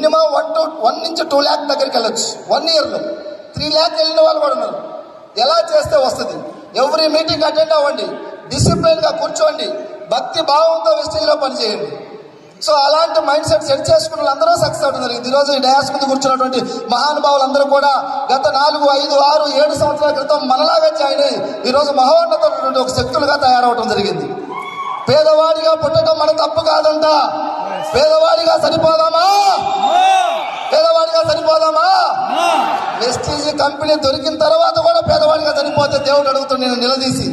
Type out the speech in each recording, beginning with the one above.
Minimum one to one నుంచి two lakh దగ్గరికి వెళ్ళొచ్చు. వన్ ఇయర్లో త్రీ ల్యాక్ వెళ్ళిన వాళ్ళు కూడా ఉన్నారు. ఎలా చేస్తే వస్తుంది? ఎవ్రీ మీటింగ్ అటెండ్ అవ్వండి. డిసిప్లిన్గా కూర్చోండి. భక్తి భావంతో వెస్టేజ్లో పనిచేయండి సో అలాంటి మైండ్ సెట్ సెట్ చేసుకున్న వాళ్ళందరూ సక్సెస్ అవడం జరిగింది. ఈరోజు ఈ డయాస్ ముందు కూర్చున్నటువంటి మహానుభావులందరూ కూడా గత నాలుగు ఐదు ఆరు ఏడు సంవత్సరాల క్రితం మనలాగా జాయిన్ అయ్యి ఈరోజు మహోన్నతమైనటువంటి ఒక శక్తులుగా తయారవడం జరిగింది. పేదవాడిగా పుట్టడం మన తప్పు కాదంట. పేదవాడిగా సరిపోదామా? పేదవాడిగా సరిపోదామా? వెస్టీజ్ కంపెనీ దొరికిన తర్వాత కూడా పేదవాడిగా చనిపోతే దేవుడు అడుగుతుంది నేను నిలదీసి.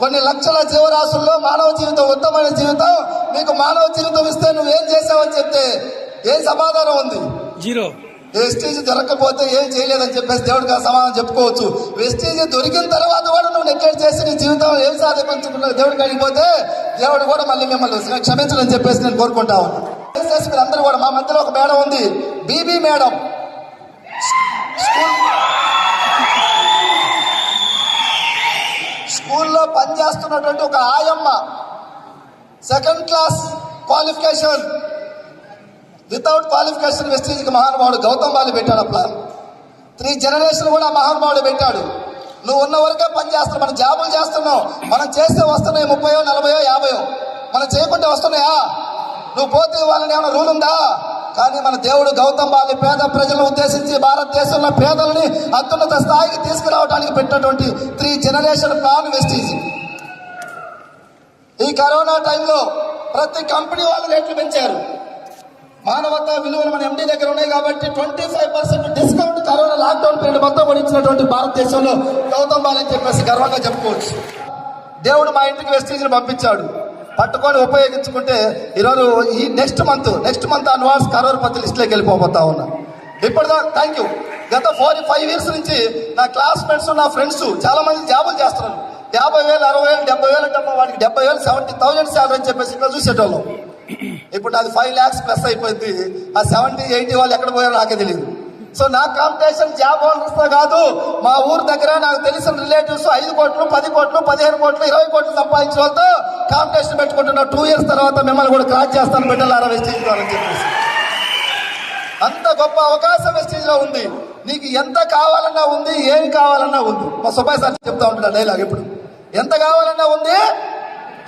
కొన్ని లక్షల జీవరాశుల్లో మానవ జీవితం ఉత్తమైన జీవితం నీకు మానవ జీవితం ఇస్తే నువ్వేం చేసావని చెప్తే ఏం సమాధానం ఉంది? జీరో వెస్టేజ్ దొరకకపోతే ఏం చేయలేదని చెప్పేసి దేవుడికి ఆ సమాధానం చెప్పుకోవచ్చు. వెస్టేజ్ దొరికిన తర్వాత కూడా నువ్వు నెగ్లెక్ట్ చేసి నీ జీవితం ఏం సాధించుకున్నావు దేవుడికి అడిగిపోతే దేవుడు కూడా మళ్ళీ మిమ్మల్ని క్షమించాలని చెప్పేసి నేను కోరుకుంటా ఉన్నాను దయచేసి మీరు అందరూ కూడా మా మధ్యలో ఒక మేడం ఉంది. BB madam. స్కూల్ స్కూల్లో పనిచేస్తున్నటువంటి ఒక ఆయమ్మ. Second class qualification. Without qualification వెస్టీజ్కి మహానుభావుడు గౌతమ్ బాలి పెట్టాడు ఆ ప్లాన్. త్రీ జనరేషన్ కూడా మహానుభావుడు పెట్టాడు. నువ్వు ఉన్న వరకే పని చేస్తున్నావు మనం జాబులు చేస్తున్నావు మనం చేస్తే వస్తున్నాయి ముప్పయో నలభయో యాభయో. మనం చేయకుంటే వస్తున్నాయా? నువ్వు పోతే వాళ్ళని ఏమైనా రూల్ ఉందా? కానీ మన దేవుడు గౌతమ్ బాలి పేద ప్రజలను ఉద్దేశించి భారతదేశంలో పేదలని అత్యున్నత స్థాయికి తీసుకురావడానికి పెట్టినటువంటి త్రీ జనరేషన్ ప్లాన్ వెస్టీజ్ ఈ కరోనా టైంలో ప్రతి కంపెనీ వాళ్ళు రేట్లు పెంచారు. మానవతా విలువలు మన ఎండి దగ్గర ఉన్నాయి కాబట్టి twenty five percent discount corona lockdown period మొత్తం పడించినటువంటి ఇచ్చినటువంటి భారతదేశంలో గౌతమ్ బాలని చెప్పేసి గర్వంగా చెప్పుకోవచ్చు. దేవుడు మా ఇంటికి వెస్టీజ్ని పంపించాడు. పట్టుకొని ఉపయోగించుకుంటే ఈరోజు ఈ next month next month onwards crorepati లిస్ట్లోకి వెళ్ళిపోతా ఉన్నా. ఇప్పటిదా థ్యాంక్ యూ గత ఫోర్ ఫైవ్ ఇయర్స్ నుంచి నా క్లాస్మేట్స్ నా ఫ్రెండ్స్ చాలా మంది జాబులు చేస్తున్నారు. యాభై వేలు అరవై వేలు డెబ్బై వేలు అంటే వాడికి డెబ్బై వేలు సెవెంటీ థౌసండ్ శాలరీ అని చెప్పేసి ఇక్కడ చూసేటోళ్ళం. ఇప్పుడు అది ఫైవ్ ల్యాక్స్ ప్లస్ అయిపోయింది. ఆ సెవెంటీ ఎయిటీ వాళ్ళు ఎక్కడ పోయారో నాకే తెలియదు సో నా కాంపిటీషన్ జాబ్ ఓనర్స్తో కాదు. మా ఊరు దగ్గర నాకు తెలిసిన రిలేటివ్స్ ఐదు కోట్లు పది కోట్లు పదిహేను కోట్లు ఇరవై కోట్లు సంపాదించిన వాళ్ళతో కాంపిటీషన్ పెట్టుకుంటున్నా. టూ ఇయర్స్ తర్వాత మిమ్మల్ని కూడా క్రాచ్ చేస్తాను బిడ్డలారా వెస్టేజ్లో అని చెప్పేసి. అంత గొప్ప అవకాశం వెస్టేజ్లో ఉంది. నీకు ఎంత కావాలన్నా ఉంది ఏమి కావాలన్నా ఉంది. మా సుబ్బాయి సార్ చెప్తా ఉంటాడు డైలాగ్ ఇప్పుడు. ఎంత కావాలన్నా ఉంది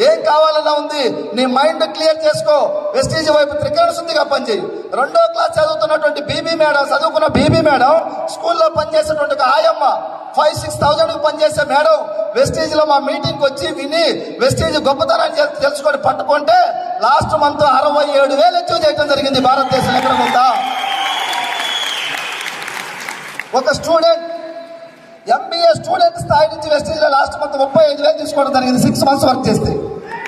ఏం కావాలన్నా ఉంది. నీ మైండ్ క్లియర్ చేసుకో. వెస్టేజ్ వైపు త్రికరణ శుద్ధిగా పనిచేయి. రెండో క్లాస్ చదువుతున్నటువంటి బీబీ మేడం చదువుకున్న బీబీ మేడం స్కూల్లో పనిచేసినటువంటి ఒక ఆయమ్మ ఫైవ్ సిక్స్ థౌజండ్ పనిచేసే మేడం వెస్టేజ్లో మా మీటింగ్ వచ్చి విని వెస్టేజ్ గొప్పతనాన్ని తెలుసుకొని పట్టుకుంటే లాస్ట్ మంత్ అరవై ఏడు వేలు ఎక్కువ చేయడం జరిగింది భారతదేశం ఎక్కడ ఉందా? ఒక స్టూడెంట్ ఎంబీఏ స్టూడెంట్ స్థాయి నుంచి వెస్టేజ్లో లాస్ట్ మంత్ ముప్పై ఐదు వేలు తీసుకోవడం జరిగింది. సిక్స్ మంత్స్ వర్క్ చేస్తే.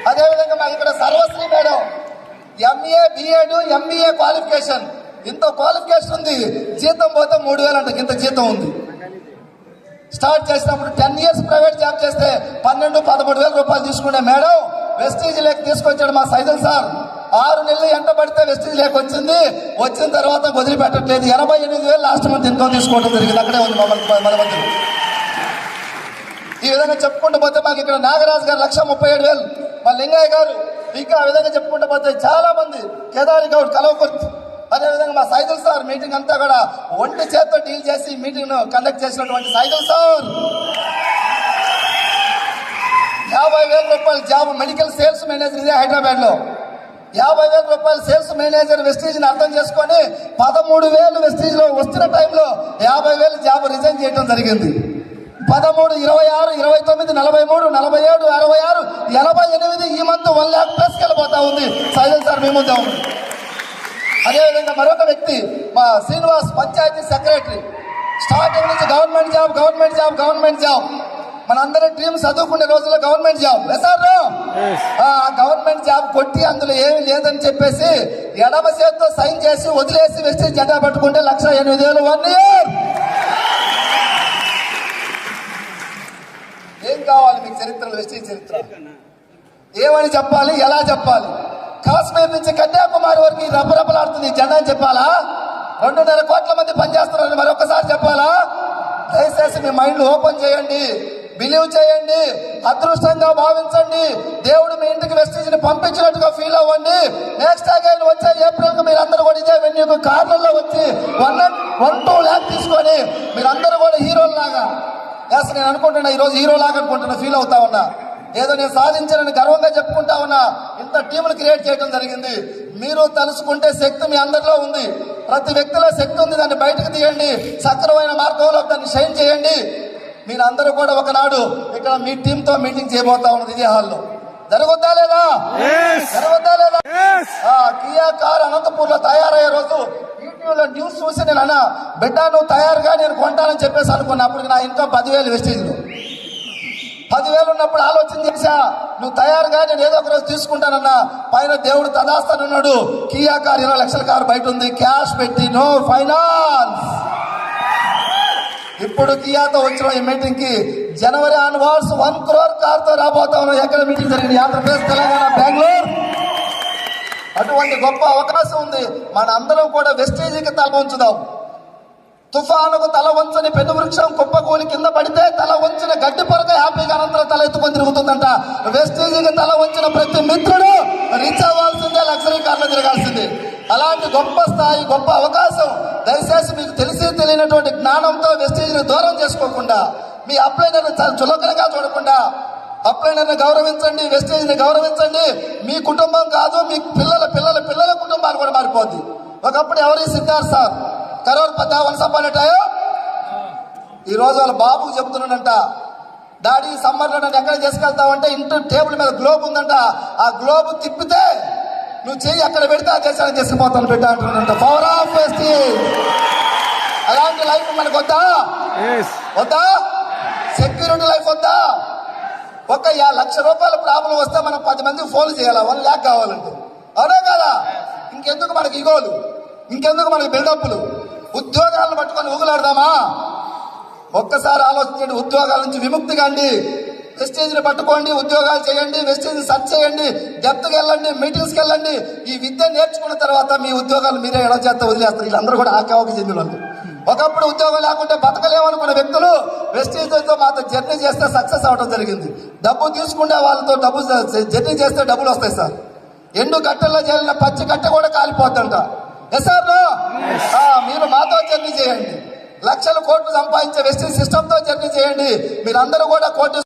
అదేవిధంగా మాకు ఇక్కడ Sarvashri madam MA BEd MBA qualification ఇంత క్వాలిఫికేషన్ ఉంది. జీతం పోతే మూడు వేలు అంటే ఇంత జీతం ఉంది. స్టార్ట్ చేసినప్పుడు టెన్ ఇయర్స్ ప్రైవేట్ జాబ్ చేస్తే పన్నెండు పదమూడు వేల రూపాయలు తీసుకునే మేడం వెస్టీజ్ లేక తీసుకొచ్చాడు మా సైజల్ సార్. ఆరు నెలలు ఎంట పడితే వెస్టీజ్ లేక వచ్చింది. వచ్చిన తర్వాత వదిలిపెట్టట్లేదు. ఎనభై ఎనిమిది వేలు లాస్ట్ మంత్ ఇన్కమ్ తీసుకోవడం జరిగింది. అక్కడే ఉంది మమ్మల్ని మన మధ్య ఈ విధంగా చెప్పుకుంటూ పోతే మాకు ఇక్కడ నాగరాజు గారు లక్ష ముప్పై ఏడు వేలు మా లింగయ్య గారు ఇంకా ఆ విధంగా చెప్పుకుంటూ పోతే చాలా మంది కేదారి గౌడ్ కలవకొచ్చు అదేవిధంగా మా సైదుల్ సార్ మీటింగ్ అంతా కూడా ఒంటి చేత్తో డీల్ చేసి మీటింగ్ను కండక్ట్ చేసినటువంటి సైదుల్ సార్. యాభై వేల రూపాయల జాబ్ మెడికల్ సేల్స్ మేనేజర్ ఇదే హైదరాబాద్లో యాభై వేల రూపాయల సేల్స్ మేనేజర్ వెస్టీజ్ని అర్థం చేసుకొని పదమూడు వేలు వెస్టీజ్లో వస్తున్న టైంలో యాభై వేలు జాబ్ రిజైన్ చేయడం జరిగింది. పదమూడు ఇరవై ఆరు ఇరవై తొమ్మిది నలభై మూడు నలభై ఏడు అరవై ఆరు ఎనభై ఎనిమిది ఈ మంత్ వన్ ల్యాక్ ప్లస్ వెళ్ళిపోతా ఉంది. సైలెన్స్ సార్ మీ ముందే ఉంది. అదేవిధంగా మరొక వ్యక్తి మా శ్రీనివాస్ పంచాయతీ సెక్రటరీ. స్టార్టింగ్ నుంచి government job government job government job. మనందరి డ్రీమ్ చదువుకునే రోజుల్లో గవర్నమెంట్ జాబ్. సార్ ఆ గవర్నమెంట్ జాబ్ కొట్టి అందులో ఏమీ లేదని చెప్పేసి ఎడమ చేతితో సైన్ చేసి వదిలేసి వెస్టేజ్ జెండా పట్టుకుంటే లక్ష ఎనిమిది వేలు వన్ ఇయర్. కావాలి మీకు చరిత్రలో వెస్టీ చరిత్ర. ఏమని చెప్పాలి? ఎలా చెప్పాలి? కాశ్మీర్ నుంచి కన్యాకుమారి వరకు రపరపలాడుతుంది జెండా అని చెప్పాలా? రెండున్నర కోట్ల మంది పనిచేస్తున్నారని మరొకసారి చెప్పాలా? దయచేసి మీ మైండ్ ఓపెన్ చేయండి. బిలీవ్ చేయండి. అదృష్టంగా భావించండి. దేవుడు మీ ఇంటికి వెస్టేజ్ పంపించినట్టుగా ఫీల్ అవ్వండి. నెక్స్ట్ అగైన్ వచ్చే ఏప్రిల్కు మీరందరూ కూడా ఇదే వెన్యూకు కార్లలో వచ్చి వన్ వన్ టూ ల్యాక్ తీసుకొని మీరందరూ కూడా హీరోలు ఎస్ నేను అనుకుంటున్నా ఈ రోజు హీరో లాగా అనుకుంటున్నా ఫీల్ అవుతా ఉన్నా. ఏదో నేను సాధించానని గర్వంగా చెప్పుకుంటా ఉన్నా. ఇంత టీములు క్రియేట్ చేయడం జరిగింది. మీరు తలుసుకుంటే శక్తి మీ అందరిలో ఉంది. ప్రతి వ్యక్తిలో శక్తి ఉంది. దాన్ని బయటకు తీయండి. సక్రమైన మార్గంలో దాన్ని షైన్ చేయండి. మీరందరూ కూడా ఒకనాడు ఇక్కడ మీ టీంతో మీటింగ్ చేయబోతా ఉన్నది ఇదే హాల్లో జరుగుద్దా లేదా? జరుగుద్దా లేదా? కియా కార్ అనంతపూర్లో తయారయ్యే రోజు టీవీలో న్యూస్ చూసి నేను అన్న బిడ్డ నువ్వు తయారుగా నేను కొంటానని చెప్పేసి అనుకున్నా. అప్పుడు నా ఇంకా పదివేలు వెస్టేజ్లు పదివేలు ఉన్నప్పుడు ఆలోచన చేశా నువ్వు తయారుగా నేను ఏదో ఒక రోజు తీసుకుంటానన్నా. పైన దేవుడు తదాస్తానన్నాడు కియా కార్ ఇరవై లక్షల కారు బయట ఉంది. క్యాష్ పెట్టి నో ఫైనాన్స్. ఇప్పుడు కియాతో వచ్చిన ఈ మీటింగ్కి జనవరి ఆన్వర్డ్స్ వన్ క్రోర్ కార్తో రాబోతా ఉన్నాం. ఎక్కడ మీటింగ్ జరిగింది? ఆంధ్రప్రదేశ్ తెలంగాణ బెంగళూరు. అటువంటి గొప్ప అవకాశం ఉంది. మన అందరం కూడా వెస్టేజీకి తల వంచుదాం. తుఫానుకు తల వంచని పెను వృక్షం కుప్పకూలి కింద పడితే తల వంచిన గడ్డి పొరక హ్యాపీగా అనంతరం తల ఎత్తుకొని తిరుగుతుందంట. వెస్టేజీకి తల వంచిన ప్రతి మిత్రుడు రీచ్ అవ్వాల్సిందే లగ్జరీ కార్లో తిరగాల్సిందే. అలాంటి గొప్ప స్థాయి గొప్ప అవకాశం దయచేసి మీకు తెలిసి తెలియనటువంటి జ్ఞానంతో వెస్టేజ్ని దూరం చేసుకోకుండా మీ అప్లైనర్ని చాలా చులకనగా చూడకుండా అప్లైనర్ని గౌరవించండి వెస్టేజ్ని గౌరవించండి. మీ కుటుంబం కాదు మీ పిల్లల పిల్లల పిల్లల కుటుంబాలు కూడా మారిపోద్ది. ఒకప్పుడు ఎవరి సిద్ధార్ సార్? కరోర్ పద్దా వన్స్ అపాన్ టైం ఈ రోజు వాళ్ళ బాబుకు చెప్తున్నాడంట డాడీ సమ్మర్లో నన్ను ఎక్కడ తీసుకెళ్తావంటే ఇంటి టేబుల్ మీద గ్లోబ్ ఉందంట. ఆ గ్లోబ్ తిప్పితే నువ్వు చెయ్యి అక్కడ పెడితే ఆ దేశానికి తీసుకుపోతాను బిడ్డ అంటున్నాడంట. పవర్ ఆఫ్ అలాంటి లైఫ్ మనకు వద్దా వద్దా? సెక్యూరిటీ లైఫ్ వద్దా? ఒక యా లక్ష రూపాయల ప్రాబ్లం వస్తే మనం పది మందికి ఫోన్ చేయాలా? వన్ ల్యాక్ కావాలంటే. అవునా కదా? ఇంకెందుకు మనకి ఇగోలు? ఇంకెందుకు మనకి బిల్డప్లు ఉద్యోగాలను పట్టుకొని ఊగులాడదామా? ఒక్కసారి ఆలోచించండి ఉద్యోగాల నుంచి విముక్తి కండి. వెస్టేజ్ని పట్టుకోండి ఉద్యోగాలు చేయండి వెస్టేజ్ని సర్చ్ చేయండి డెప్త్కి వెళ్ళండి మీటింగ్స్కి వెళ్ళండి. ఈ విద్య నేర్చుకున్న తర్వాత మీ ఉద్యోగాలు మీరే ఎలా చేస్తా వదిలేస్తారు? వీళ్ళందరూ కూడా ఆ చెందిన వాళ్ళు ఒకప్పుడు ఉద్యోగం లేకుంటే బతకలేమనుకున్న వ్యక్తులు వెస్టేజ్తో మాతో జర్నీ చేస్తే సక్సెస్ అవడం జరిగింది. డబ్బు తీసుకునే వాళ్ళతో డబ్బు జర్నీ చేస్తే డబ్బులు వస్తాయి సార్. ఎండు కట్టెల్లో చేరిన పచ్చి కట్టె కూడా కాలిపోద్దంట. ఎస్ సార్ మీరు మాతో జర్నీ చేయండి. లక్షల కోట్లు సంపాదించే వెస్టేజ్ సిస్టంతో జర్నీ చేయండి. మీరందరూ కూడా కోర్టు